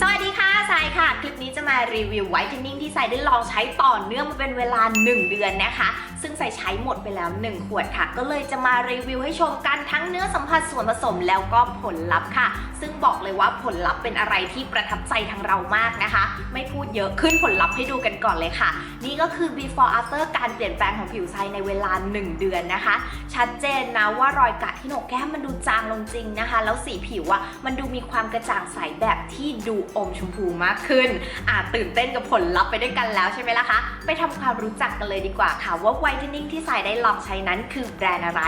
สวัสดีค่ะายค่ะ คลิปนี้จะมารีวิวไวท์เทนนิ่งที่ใสายได้ลองใช้ต่อเนื่องมาเป็นเวลา 1 เดือนนะคะ ซึ่งใสายใช้หมดไปแล้ว 1 ขวดค่ะ ก็เลยจะมารีวิวให้ชมกันทั้งเนื้อสัมผัสส่วนผสมแล้วก็ผลลัพธ์ค่ะ ซึ่งบอกเลยว่าผลลัพธ์เป็นอะไรที่ประทับใจทางเรามากนะคะ ไม่พูดเยอะขึ้นผลลัพธ์ให้ดูกันก่อนเลยค่ะ นี่ก็คือ before after การเปลี่ยนแปลงของผิวไซในเวลา 1 เดือนนะคะ ชัดเจนนะว่ารอยกัดที่โหนกแก้มมันดูจางลงจริงนะคะ แล้วสีผิวอะมันดูมีความกระจ่างใสแบบที่ดูอมชมพูมากขึ้นอ่าตื่นเต้นกับผลลัพธ์ไปด้วยกันแล้วใช่ไหมล่ะคะ ไปทำความรู้จักกันเลยดีกว่าค่ะว่าไวท์เทนนิ่งที่สายได้ลองใช้นั้นคือแบรนด์อะไร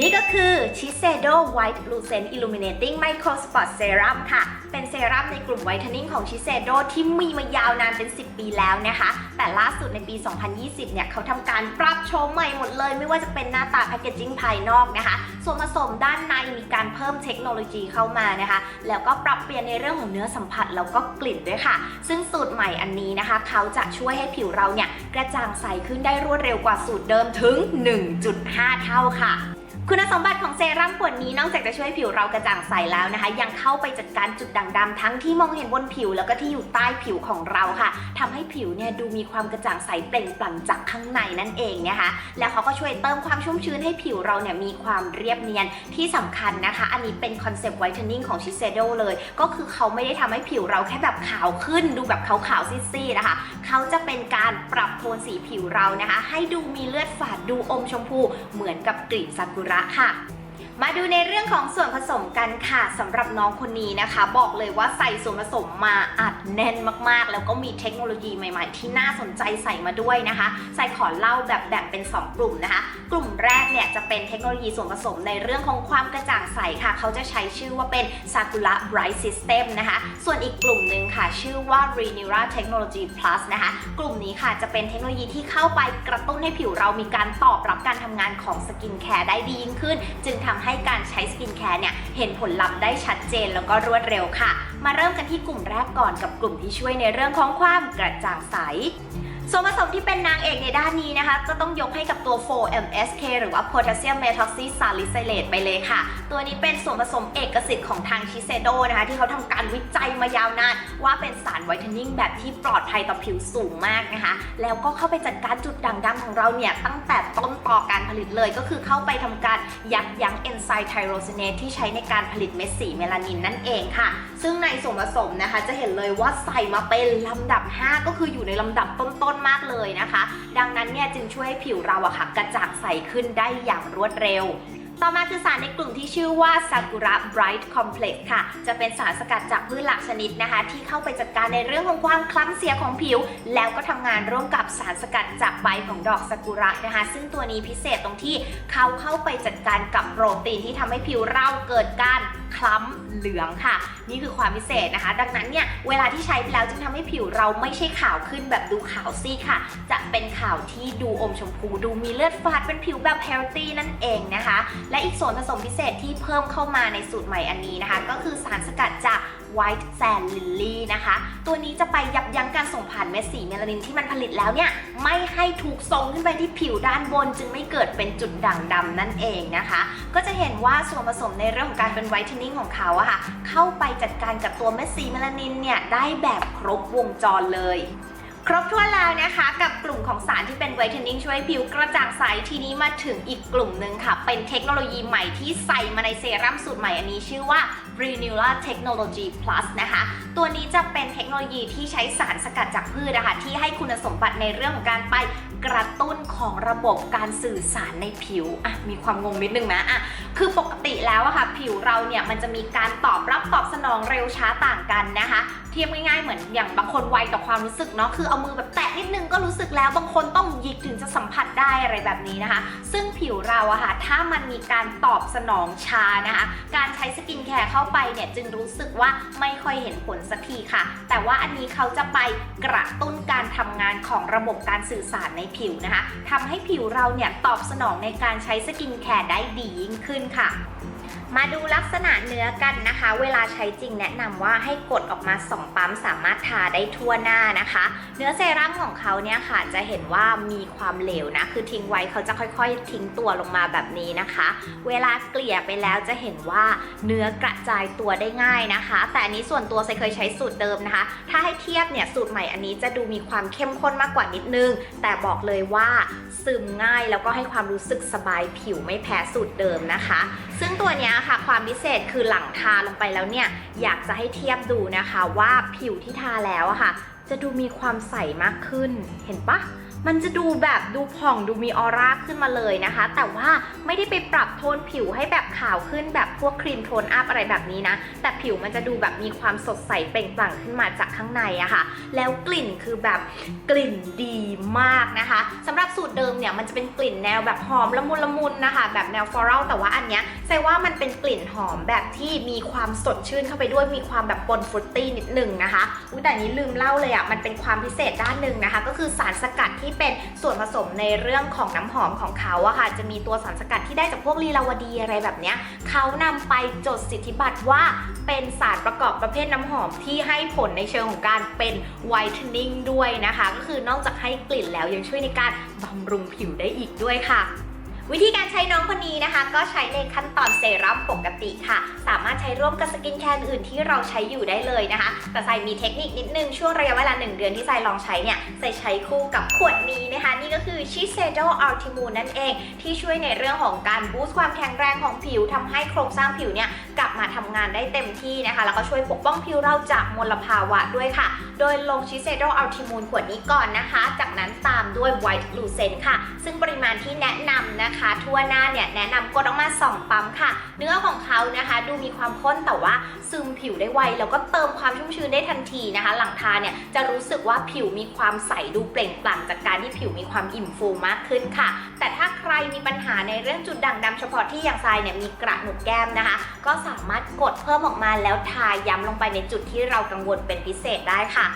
นี่ก็คือ Shiseido White Lucent Illuminating Micro Spot Serum ค่ะ เป็นเซรั่มในกลุ่มไวท์เทนนิ่งของ Shiseido ที่มีมายาวนานเป็น 10 ปีแล้วนะคะ แต่ล่าสุดในปี 2020 เนี่ยเขาทำการปรับโฉมใหม่หมดเลย ไม่ว่าจะเป็นหน้าตาแพคเกจิ้งภายนอกนะคะ ส่วนผสมด้านในมีการเพิ่มเทคโนโลยีเข้ามานะคะ แล้วก็ปรับเปลี่ยนในเรื่องของเนื้อสัมผัสแล้วก็กลิ่นด้วยค่ะ ซึ่งสูตรใหม่อันนี้นะคะ เขาจะช่วยให้ผิวเราเนี่ยกระจ่างใสขึ้นได้รวดเร็วกว่าสูตรเดิมถึง 1.5 เท่าค่ะ คุณสมบัติของเซรั่มขวดนี้นอกจากจะช่วยผิวเรากระจ่างใสแล้วนะคะ ยังเข้าไปจัดการจุดด่างดำทั้งที่มองเห็นบนผิวแล้วก็ที่อยู่ใต้ผิวของเราค่ะทำให้ผิวเนี่ยดูมีความกระจ่างใสเปล่งปลั่งจากข้างในนั่นเองนะคะ แล้วเขาก็ช่วยเติมความชุ่มชื้นให้ผิวเราเนี่ยมีความเรียบเนียนที่สำคัญนะคะ อันนี้เป็นคอนเซปต์ไวท์เทนนิ่งของชิเซโดเลย ก็คือเขาไม่ได้ทำให้ผิวเราแค่แบบขาวขึ้น ดูแบบขาวๆซีดๆนะคะเขาจะเป็นการปรับโทนสีผิวเรานะคะ ให้ดูมีเลือดฝาดดูอมชมพูเหมือนกับกลีบซากุระค่ะ มาดูในเรื่องของส่วนผสมกันค่ะสำหรับน้องคนนี้นะคะ บอกเลยว่าใส่ส่วนผสมมาอัดแน่นมากๆ แล้วก็มีเทคโนโลยีใหม่ๆ ที่น่าสนใจใส่มาด้วยนะคะ ใส่ขอเล่าแบบแบ่งเป็น 2 กลุ่มนะคะ กลุ่มแรกเนี่ยจะเป็นเทคโนโลยีส่วนผสมในเรื่องของความกระจ่าง เขาจะใช้ชื่อว่าเป็น Sakura Bright System นะคะ ส่วนอีกกลุ่มหนึ่งค่ะ ชื่อว่า Renewa Technology Plus นะคะ กลุ่มนี้ค่ะจะเป็นเทคโนโลยีที่เข้าไปกระตุ้นให้ผิวเรามีการตอบรับการทำงานของสกินแคร์ได้ดียิ่งขึ้น จึงทำให้การใช้สกินแคร์เนี่ยเห็นผลลัพธ์ได้ชัดเจนแล้วก็รวดเร็วค่ะ มาเริ่มกันที่กลุ่มแรกก่อนกับกลุ่มที่ช่วยในเรื่องของความกระจ่างใส ส่วนผสมที่เป็นนางเอกในด้านนี้นะคะ ก็ต้องยกให้กับตัว 4MSK หรือว่า Potassium Methoxysalicylate ไปเลยค่ะ ตัวนี้เป็นส่วนผสมเอกสิทธิ์ของทางชิเซโดนะคะ ที่เขาทำการวิจัยมายาวนาน ว่าเป็นสารไวท์เทนนิ่งแบบที่ปลอดภัยต่อผิวสูงมากนะคะ แล้วก็เข้าไปจัดการจุดด่างดำของเราเนี่ย ตั้งแต่ต้นต่อการผลิตเลย ก็คือเข้าไปทำการยับยั้งเอนไซม์ไทโรซินเนสที่ใช้ในการผลิตเม็ดสีเมลานินนั่นเองค่ะ ซึ่งในส่วนผสมนะคะจะเห็นเลยว่าใส่มาเป็นลำดับ 5 ก็คืออยู่ในลำดับต้นๆมากเลยนะคะ ดังนั้นเนี่ยจึงช่วยให้ผิวเราอะค่ะกระจ่างใสขึ้นได้อย่างรวดเร็ว ต่อมาคือสารในกลุ่มที่ชื่อว่า Sakura Bright Complex ค่ะ จะเป็นสารสกัดจากพืชหลักชนิดนะคะ ที่เข้าไปจัดการในเรื่องของความคล้ำเสียของผิว แล้วก็ทำงานร่วมกับสารสกัดจากใบของดอกซากุระนะคะ ซึ่งตัวนี้พิเศษตรงที่เขาเข้าไปจัดการกับโปรตีนที่ทำให้ผิวเราเกิดการคล้ำเหลืองค่ะ นี่คือความพิเศษนะคะ ดังนั้นเนี่ยเวลาที่ใช้ไปแล้วจึงทำให้ผิวเราไม่ใช่ขาวขึ้นแบบดูขาวซีค่ะ จะเป็นขาวที่ดูอมชมพู ดูมีเลือดฝาดเป็นผิวแบบเฮลตี้นั่นเองนะคะและอีกส่วนผสมพิเศษที่เพิ่มเข้ามาในสูตรใหม่อันนี้นะคะ ก็คือสารสกัดจาก White Sand Lily นะคะ ตัวนี้จะไปยับยั้งการส่งผ่านเม็ดสีเมลานินที่มันผลิตแล้วเนี่ย ไม่ให้ถูกส่งขึ้นไปที่ผิวด้านบน จึงไม่เกิดเป็นจุดด่างดำนั่นเองนะคะ ก็จะเห็นว่าส่วนผสมในเรื่องของการเป็นไวท์เทนนิ่งของเขาอะค่ะ เข้าไปจัดการกับตัวเม็ดสีเมลานินเนี่ยได้แบบครบวงจรเลย ครบถ้วนแล้วนะคะ กับกลุ่มของสารที่เป็นไวท์เทนนิ่งช่วยผิวกระจ่างใสทีนี้มาถึงอีกกลุ่มหนึ่งค่ะ เป็นเทคโนโลยีใหม่ที่ใส่มาในเซรั่มสูตรใหม่อันนี้ชื่อว่า Renewal Technology Plus นะคะ ตัวนี้จะเป็นเทคโนโลยีที่ใช้สารสกัดจากพืชนะคะที่ให้คุณสมบัติในเรื่องของการไปกระตุ้นของระบบการสื่อสารในผิวอะมีความงงนิดนึงนะอะคือปก ติแล้วอะค่ะ ผิวเราเนี่ยมันจะมีการตอบรับตอบสนองเร็วช้าต่างกันนะคะ เทียบง่ายๆเหมือนอย่างบางคนไวต่อความรู้สึกเนาะคือเอามือแบบแตะนิดนึงก็รู้สึกแล้วบางคนต้องหยิกถึงจะสัมผัสได้อะไรแบบนี้นะคะ ซึ่งผิวเราอะค่ะถ้ามันมีการตอบสนองช้านะคะ การใช้สกินแคร์เข้าไปเนี่ยจึงรู้สึกว่าไม่ค่อยเห็นผลสักทีค่ะ แต่ว่าอันนี้เขาจะไปกระตุ้นการทำงานของระบบการสื่อสารในผิวนะคะทำให้ผิวเราเนี่ยตอบสนองในการใช้สกินแคร์ได้ดียิ่งขึ้นค่ะ มาดูลักษณะเนื้อกันนะคะ เวลาใช้จริงแนะนำว่าให้กดออกมา 2 ปั๊มสามารถทาได้ทั่วหน้านะคะ เนื้อเซรั่มของเขาเนี่ยค่ะจะเห็นว่ามีความเหลวนะ คือทิ้งไว้เขาจะค่อยๆ ทิ้งตัวลงมาแบบนี้นะคะ เวลาเกลี่ยไปแล้วจะเห็นว่าเนื้อกระจายตัวได้ง่ายนะคะ แต่อันนี้ส่วนตัวไซเคยใช้สูตรเดิมนะคะ ถ้าให้เทียบเนี่ยสูตรใหม่อันนี้จะดูมีความเข้มข้นมากกว่านิดนึง แต่บอกเลยว่าซึมง่ายแล้วก็ให้ความรู้สึกสบายผิวไม่แพ้สูตรเดิมนะคะ ซึ่งตัวเนี้ยค่ะ ความพิเศษคือหลังทาลงไปแล้วเนี่ย อยากจะให้เทียบดูนะคะว่าผิวที่ทาแล้วอะค่ะ จะดูมีความใสมากขึ้น เห็นปะ มันจะดูแบบดูผ่องดูมีออร่าขึ้นมาเลยนะคะ แต่ว่าไม่ได้ไปปรับโทนผิวให้แบบขาวขึ้นแบบพวกครีมโทนอัพอะไรแบบนี้นะ แต่ผิวมันจะดูแบบมีความสดใสเปล่งปลั่งขึ้นมาจากข้างในอะค่ะ แล้วกลิ่นคือแบบกลิ่นดีมากนะคะสำหรับสูตรเดิมเนี่ยมันจะเป็นกลิ่นแนวแบบหอมละมุนละมุนนะคะ แบบแนวฟลอรัลแต่ว่าอันเนี้ยใส่ว่ามันเป็นกลิ่นหอมแบบที่มีความสดชื่นเข้าไปด้วยมีความแบบปนฟรุตตี้นิดหนึ่งนะคะอุ๊ยแต่นนี้ลืมเล่าเลยอะมันเป็นความพิเศษด้านหนึ่งนะคะ ก็คือสารสกัดที่เป็นส่วนผสมในเรื่องของน้ำหอมของเขาอะค่ะ จะมีตัวสารสกัดที่ได้จากพวกลีลาวดีอะไรแบบเนี้ยเขานำไปจดสิทธิบัตรว่าเป็นสารประกอบประเภทน้ำหอมที่ให้ผลในเชิงของการเป็นไวท์เทนนิ่งด้วยนะคะ ก็คือนอกจากให้กลิ่นแล้วยังช่วยในการบำรุงผิวได้อีกด้วยค่ะ วิธีการใช้น้องคนนี้นะคะ ก็ใช้ในขั้นตอนเซรั่มปกติค่ะ สามารถใช้ร่วมกับสกินแคร์อื่นที่เราใช้อยู่ได้เลยนะคะ แต่ใส่มีเทคนิคนิดนึง ช่วงระยะเวลา 1 เดือนที่ใส่ลองใช้เนี่ยใส่ใช้คู่กับขวดนี้นะคะ นี่ก็คือ Shiseido Ultimune นั่นเอง ที่ช่วยในเรื่องของการบูสต์ความแข็งแรงของผิวทำให้โครงสร้างผิวเนี่ยกลับมาทำงานได้เต็มที่นะคะ แล้วก็ช่วยปกป้องผิวเราจากมลภาวะด้วยค่ะ โดยลง Shiseido Ultimune ขวดนี้ก่อนนะคะ จากนั้นตามด้วย White Lucent ค่ะ ซึ่งปริมาณที่แนะนำนะคะทั่วหน้าเนี่ยแนะนำกดออกมา2ปั๊มค่ะ เนื้อของเขานะคะดูมีความข้นแต่ว่าซึมผิวได้ไวแล้วก็เติมความชุ่มชื้นได้ทันทีนะคะ หลังทาเนี่ยจะรู้สึกว่าผิวมีความใสดูเปล่งปลั่งจากการที่ผิวมีความอิ่มฟูมากขึ้นค่ะ แต่ถ้าใครมีปัญหาในเรื่องจุดด่างดำเฉพาะที่อย่างทรายเนี่ยมีกระหนุกแก้มนะคะ ก็สามารถกดเพิ่มออกมาแล้วทาย้ำลงไปในจุดที่เรากังวลเป็นพิเศษได้ค่ะ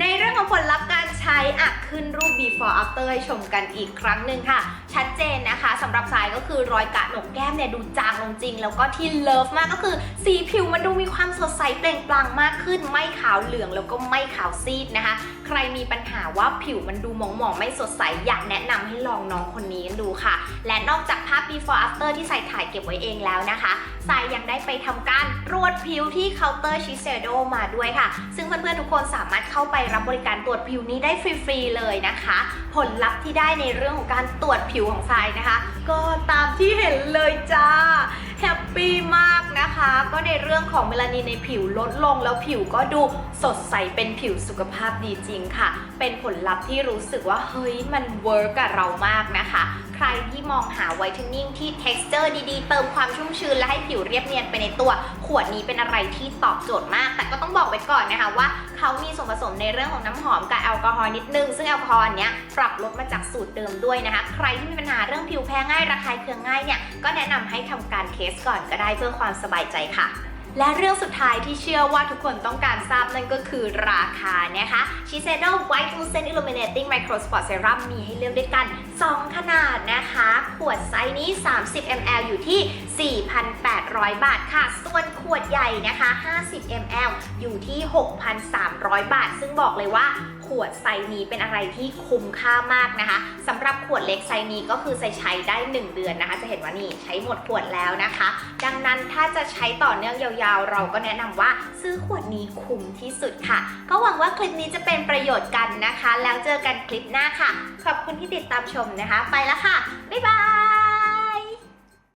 ในเรื่องของผลลัพธ์การ ใช้อะขึ้นรูป before after ให้ชมกันอีกครั้งหนึ่งค่ะ ชัดเจนนะคะสำหรับสายก็คือรอยกระหนกแก้มเนี่ยดูจางลงจริง แล้วก็ที่เลิฟมากก็คือสีผิวมันดูมีความสดใสเปล่งปลั่งมากขึ้น ไม่ขาวเหลืองแล้วก็ไม่ขาวซีดนะคะ ใครมีปัญหาว่าผิวมันดูหมองๆไม่สดใสอยากแนะนำให้ลองน้องคนนี้กันดูค่ะ และนอกจากภาพ before after ที่ใส่ถ่ายเก็บไว้เองแล้วนะคะสายยังได้ไปทำการตรวจผิวที่เคาน์เตอร์ชิเซโดมาด้วยค่ะ ซึ่งเพื่อนๆทุกคนสามารถ เข้าไปรับบริการตรวจผิวนี้ได้ฟรีๆเลยนะคะ ผลลัพธ์ที่ได้ในเรื่องของการตรวจผิวของทรายนะคะ ก็ตามที่เห็นเลยจ้าแฮปปี้มาก นะคะ ก็ในเรื่องของเมลานินในผิวลดลงแล้วผิวก็ดูสดใสเป็นผิวสุขภาพดีจริงค่ะ เป็นผลลัพธ์ที่รู้สึกว่า เฮ้ย มันเวิร์กกับเรามากนะคะ ใครที่มองหาไวท์เทนนิ่งที่ texture ดีๆ เติมความชุ่มชื้นและให้ผิวเรียบเนียนไปในตัว ขวดนี้เป็นอะไรที่ตอบโจทย์มาก แต่ก็ต้องบอกไว้ก่อนนะคะว่าเขามีส่วนผสมในเรื่องของน้ำหอมกับแอลกอฮอล์นิดนึง ซึ่งแอลกอฮอล์นเนี้ยปรับลดมาจากสูตรเดิมด้วยนะคะ ใครที่มีปัญหาเรื่องผิวแพ้ง่ายระคายเคืองง่ายเนี่ยก็แนะนำให้ทำการเทสก่อนก็ได้เพื่อความสบายใจค่ะ และเรื่องสุดท้ายที่เชื่อว่าทุกคนต้องการทราบนั่นก็คือราคานะคะ Shiseido White Lucent Illuminating Micro Spot Serum มีให้เลือกด้วยกัน 2 ขนาดนะคะ ขวดไซส์นี้ 30 ml อยู่ที่ 4,800 บาทค่ะ ส่วนขวดใหญ่นะคะ 50 ml อยู่ที่ 6,300 บาท ซึ่งบอกเลยว่าขวดไซนี้เป็นอะไรที่คุ้มค่ามากนะคะสำหรับขวดเล็กไซนี้ก็คือใช้ใช้ได้ 1 เดือนนะคะ จะเห็นว่านี่ใช้หมดขวดแล้วนะคะ ดังนั้นถ้าจะใช้ต่อเนื่องยาวๆ เราก็แนะนำว่าซื้อขวดนี้คุ้มที่สุดค่ะ ก็หวังว่าคลิปนี้จะเป็นประโยชน์กันนะคะ แล้วเจอกันคลิปหน้าค่ะ ขอบคุณที่ติดตามชมนะคะ ไปแล้วค่ะ บ๊ายบาย